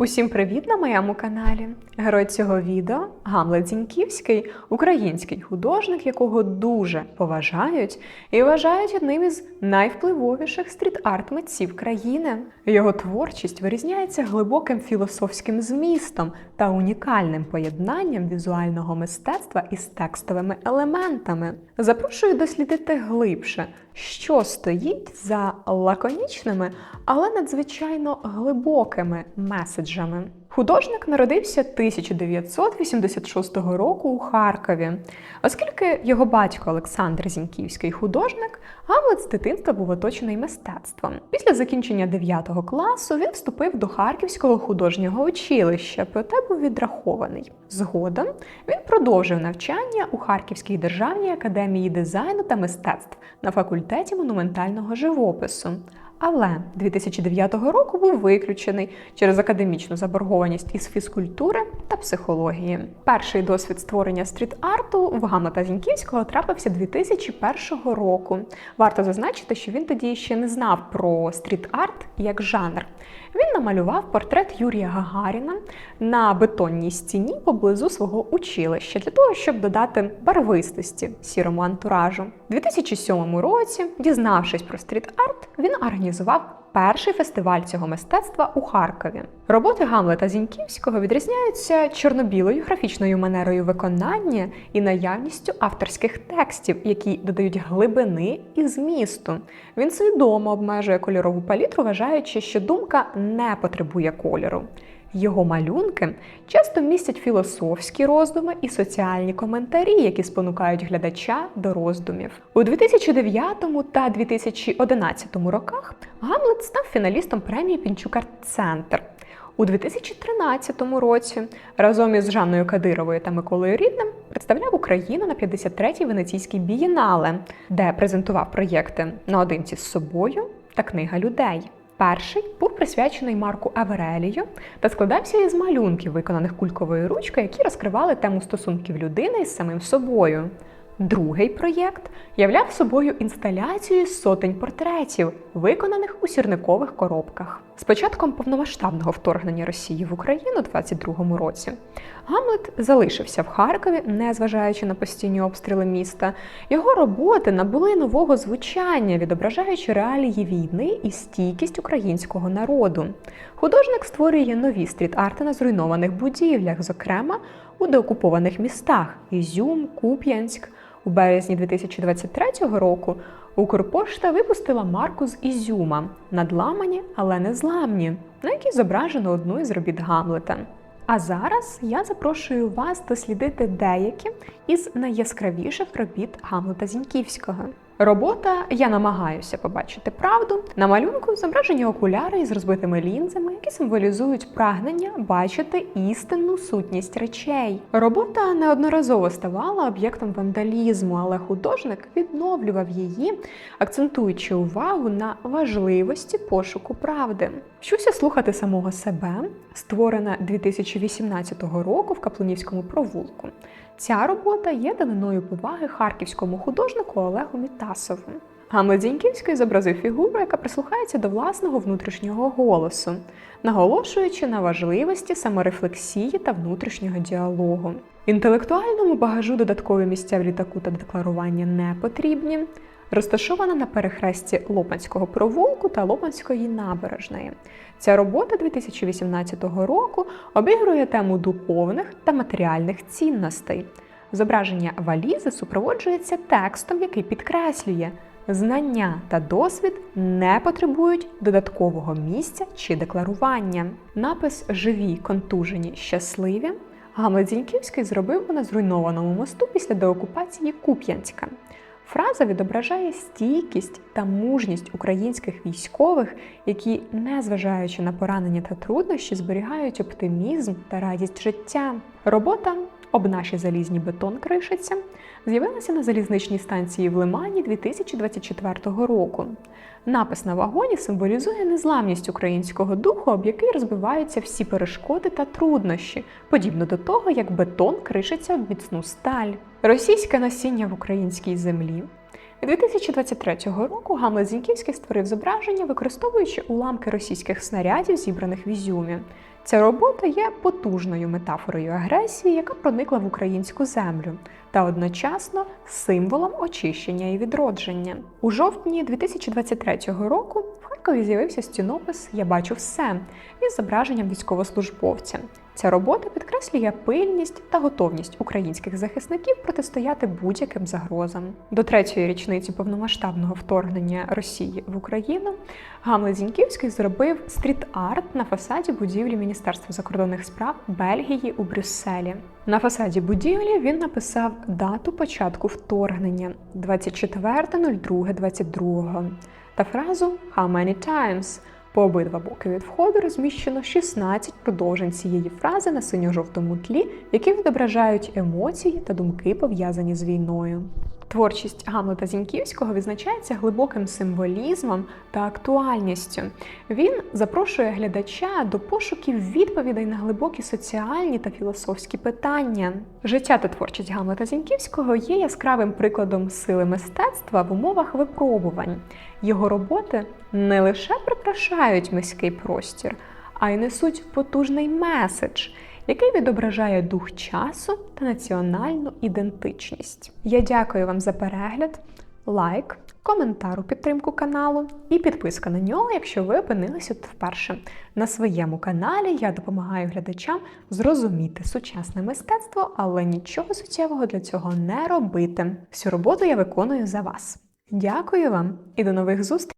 Усім привіт на моєму каналі. Герой цього відео Гамлет Зіньківський, український художник, якого дуже поважають і вважають одним із найвпливовіших стріт-арт митців країни. Його творчість вирізняється глибоким філософським змістом та унікальним поєднанням візуального мистецтва із текстовими елементами. Запрошую дослідити глибше, що стоїть за лаконічними, але надзвичайно глибокими меседжами. Художник народився 1986 року у Харкові. Оскільки його батько Олександр Зіньківський художник, Гамлет з дитинства був оточений мистецтвом. Після закінчення 9 класу він вступив до Харківського художнього училища, проте був відрахований. Згодом він продовжив навчання у Харківській державній академії дизайну та мистецтв на факультеті монументального живопису. Але 2009 року був виключений через академічну заборгованість із фізкультури та психології. Перший досвід створення стріт-арту в Гамлета Зіньківського трапився 2001 року. Варто зазначити, що він тоді ще не знав про стріт-арт як жанр. Він намалював портрет Юрія Гагаріна на бетонній стіні поблизу свого училища для того, щоб додати барвистості сірому антуражу. У 2007 році, дізнавшись про стріт-арт, він організував перший фестиваль цього мистецтва у Харкові. Роботи Гамлета Зіньківського відрізняються чорно-білою графічною манерою виконання і наявністю авторських текстів, які додають глибини і змісту. Він свідомо обмежує кольорову палітру, вважаючи, що думка не потребує кольору. Його малюнки часто містять філософські роздуми і соціальні коментарі, які спонукають глядача до роздумів. У 2009 та 2011 роках Гамлет став фіналістом премії Пінчук Арт-Центр. У 2013 році разом із Жанною Кадировою та Миколою Рідним представляв Україну на 53-й Венеційській бієнале, де презентував проєкти наодинці з собою та книга людей. Перший був присвячений Марку Аверелію та складався із малюнків, виконаних кульковою ручкою, які розкривали тему стосунків людини із самим собою. Другий проєкт являв собою інсталяцію сотень портретів, виконаних у сірникових коробках. З початком повномасштабного вторгнення Росії в Україну у 22-му році Гамлет залишився в Харкові, незважаючи на постійні обстріли міста. Його роботи набули нового звучання, відображаючи реалії війни і стійкість українського народу. Художник створює нові стріт-арти на зруйнованих будівлях, зокрема у деокупованих містах Ізюм, Куп'янськ. У березні 2023 року Укрпошта випустила марку з Ізюма надламані, але не зламні, на якій зображено одну із робіт Гамлета. А зараз я запрошую вас дослідити деякі із найяскравіших робіт Гамлета Зіньківського. Робота Я намагаюся побачити правду. На малюнку зображені окуляри із розбитими лінзами, які символізують прагнення бачити істинну сутність речей. Робота неодноразово ставала об'єктом вандалізму, але художник відновлював її, акцентуючи увагу на важливості пошуку правди. Вчуся слухати самого себе, створена 2018 року в Каплунівському провулку. Ця робота є даниною поваги харківському художнику Олегу Мітасову. Гамлет Зіньківський зобразив фігуру, яка прислухається до власного внутрішнього голосу, наголошуючи на важливості саморефлексії та внутрішнього діалогу. Інтелектуальному багажу додаткові місця в літаку та декларування не потрібні. Розташована на перехресті Лопанського провулку та Лопанської набережної. Ця робота 2018 року обігрує тему духовних та матеріальних цінностей. Зображення валізи супроводжується текстом, який підкреслює, знання та досвід не потребують додаткового місця чи декларування. Напис Живі, контужені, щасливі Гамлет Зіньківський зробив на зруйнованому мосту після деокупації Куп'янська. Фраза відображає стійкість та мужність українських військових, які, незважаючи на поранення та труднощі, зберігають оптимізм та радість життя. Робота об наші залізні бетон кришиться з'явилася на залізничній станції в Лимані 2024 року. Напис на вагоні символізує незламність українського духу, об який розбиваються всі перешкоди та труднощі, подібно до того, як бетон кришиться об міцну сталь. Російське насіння в українській землі. 2023 року Гамлет Зіньківський створив зображення, використовуючи уламки російських снарядів, зібраних в Ізюмі. Ця робота є потужною метафорою агресії, яка проникла в українську землю, та одночасно символом очищення і відродження. У жовтні 2023 року в Харкові з'явився стінопис Я бачу все із зображенням військовослужбовця. Ця робота підкреслює пильність та готовність українських захисників протистояти будь-яким загрозам. До третьої річниці повномасштабного вторгнення Росії в Україну Гамлет Зіньківський зробив стріт-арт на фасаді будівлі Міністерства закордонних справ Бельгії у Брюсселі. На фасаді будівлі він написав дату початку вторгнення 24.02.22 та фразу How many times? По обидва боки від входу розміщено 16 продовжень цієї фрази на синьо-жовтому тлі, які відображають емоції та думки, пов'язані з війною. Творчість Гамлета Зіньківського відзначається глибоким символізмом та актуальністю. Він запрошує глядача до пошуків відповідей на глибокі соціальні та філософські питання. Життя та творчість Гамлета Зіньківського є яскравим прикладом сили мистецтва в умовах випробувань. Його роботи не лише прикрашають міський простір, а й несуть потужний меседж, який відображає дух часу та національну ідентичність. Я дякую вам за перегляд, лайк, коментар у підтримку каналу і підписка на нього, якщо ви опинилися тут вперше. На своєму каналі я допомагаю глядачам зрозуміти сучасне мистецтво, але нічого суттєвого для цього не робити. Всю роботу я виконую за вас. Дякую вам і до нових зустрічей!